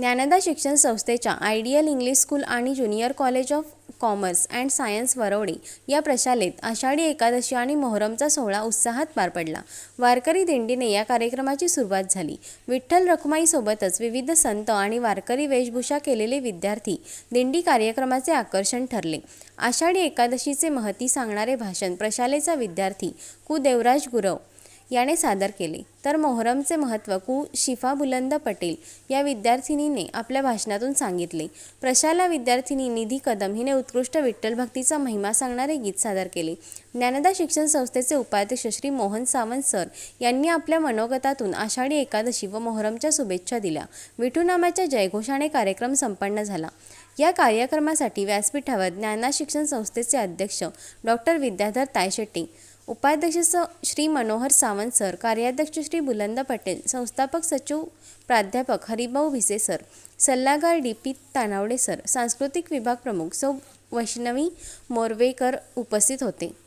ज्ञानदा शिक्षण संस्थेच्या ideal English school आणि junior college of commerce and science Varawade या प्रशालेत आषाढी एकादशी आणि मोहरमचा सोहळा उत्साहात पार पडला. वारकरी दिंडीने या कार्यक्रमाची सुरुवात झाली. विठ्ठल रखुमाईसोबतच विविध संत आणि वारकरी वेशभूषा केलेले विद्यार्थी दिंडी कार्यक्रमाचे आकर्षण ठरले. आषाढी एकादशीचे महती सांगणारे भाषण प्रशालेचा विद्यार्थी कुदेवराज गुरव याने सादर केले. तर मोहरमचे महत्त्व कु. शिफा बुलंद पटेल या विद्यार्थिनीने आपल्या भाषणातून सांगितले. प्रशाला विद्यार्थिनी निधी कदम हिने उत्कृष्ट विठ्ठल भक्तीचा महिमा सांगणारे गीत सादर केले. ज्ञानदा शिक्षण संस्थेचे उपाध्यक्ष श्री मोहन सावंत सर यांनी आपल्या मनोगतातून आषाढी एकादशी व मोहरमच्या शुभेच्छा दिल्या. विठूनामाच्या जयघोषाने कार्यक्रम संपन्न झाला. या कार्यक्रमासाठी व्यासपीठावर ज्ञाना शिक्षण संस्थेचे अध्यक्ष डॉक्टर विद्याधर तायशेट्टी उपाध्यक्ष स श्री मनोहर सावंत सर कार्याध्यक्ष श्री बुलंद पटेल संस्थापक सचिव प्राध्यापक हरिभाऊ भिसे सर सल्लागार डी पी तानावडे सर सांस्कृतिक विभाग प्रमुख सौ वैष्णवी मोरवेकर उपस्थित होते.